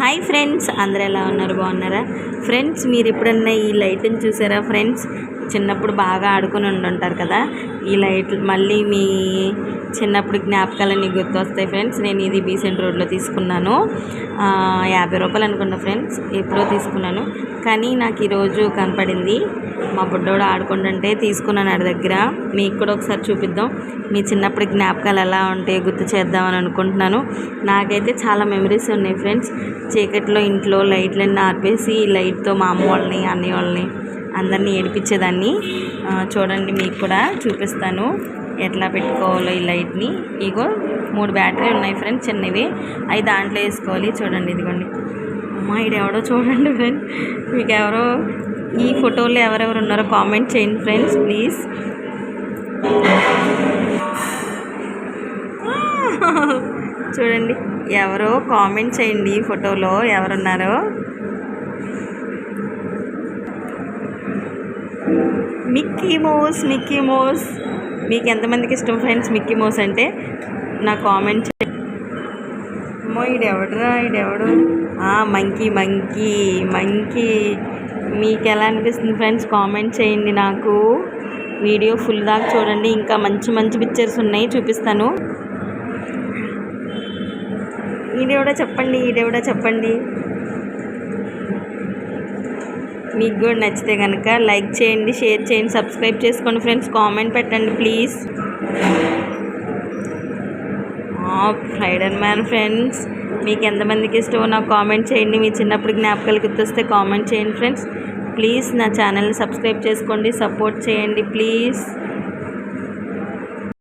Hi friends అందరు ఎలా ఉన్నారు? బాగున్నారా? ఫ్రెండ్స్ మీరు ఎప్పుడన్నా ఈ లైట్ని చూసారా? ఫ్రెండ్స్ చిన్నప్పుడు బాగా ఆడుకుని ఉండుంటారు కదా ఈ లైట్లు మళ్ళీ మీ చిన్నప్పుడు జ్ఞాపకాలన్నీ గుర్తొస్తాయి ఫ్రెండ్స్. నేను ఇది బీసెంట్ రోడ్లో తీసుకున్నాను. యాభై రూపాయలు అనుకున్నా ఫ్రెండ్స్ ఎప్పుడో తీసుకున్నాను. కానీ నాకు ఈరోజు కనపడింది. మా బుడ్డోడు ఆడుకుంటుంటే తీసుకున్నాను ఆడి దగ్గర. మీకు కూడా ఒకసారి చూపిద్దాం. మీ చిన్నప్పుడు జ్ఞాపకాలు ఎలా ఉంటాయో గుర్తు చేద్దామని అనుకుంటున్నాను. నాకైతే చాలా మెమరీస్ ఉన్నాయి ఫ్రెండ్స్. చీకట్లో ఇంట్లో లైట్లన్నీ ఆర్పేసి లైట్తో మా అమ్మ వాళ్ళని అన్నయ్య వాళ్ళని అందరినీ ఏడిపించేదాన్ని. చూడండి మీకు కూడా చూపిస్తాను. ఎట్లా పెట్టుకోవాలో ఈ లైట్ని. ఇగో మూడు బ్యాటరీ ఉన్నాయి ఫ్రెండ్స్ చిన్నవి. అవి దాంట్లో వేసుకోవాలి. చూడండి ఇదిగోండి. అమ్మా ఎవడో చూడండి ఫ్రెండ్. మీకు ఎవరో ఈ ఫోటోలో ఎవరెవరు ఉన్నారో కామెంట్ చేయండి ఫ్రెండ్స్ ప్లీజ్. చూడండి ఎవరో కామెంట్ చేయండి ఈ ఫోటోలో ఎవరున్నారో. Mickey Mouse Mickey Mouse. మీకు ఎంతమందికి ఇష్టం ఫ్రెండ్స్ మిక్కీ మౌస్ అంటే? నా కామెంట్ అమ్మో ఈడెవడురా ఈడెవడు? మంకీ మంకీ మంకీ మీకు. ఎలా అనిపిస్తుంది ఫ్రెండ్స్ కామెంట్ చేయండి నాకు. వీడియో ఫుల్ దాకా చూడండి ఇంకా మంచి మంచి పిక్చర్స్ ఉన్నాయి చూపిస్తాను. ఈడెవడా చెప్పండి ఈడెవడా చెప్పండి. మీకు కూడా నచ్చితే కనుక లైక్ చేయండి షేర్ చేయండి సబ్స్క్రైబ్ చేసుకోండి ఫ్రెండ్స్. కామెంట్ పెట్టండి ప్లీజ్. ఫ్రైడర్ మ్యాన్ ఫ్రెండ్స్. మీకు ఎంతమందికి ఇష్టమో నాకు కామెంట్ చేయండి. మీ చిన్నప్పుడు జ్ఞాపకాలు గుర్తొస్తే కామెంట్ చేయండి ఫ్రెండ్స్. ప్లీజ్ నా ఛానల్ని సబ్స్క్రైబ్ చేసుకోండి సపోర్ట్ చేయండి ప్లీజ్.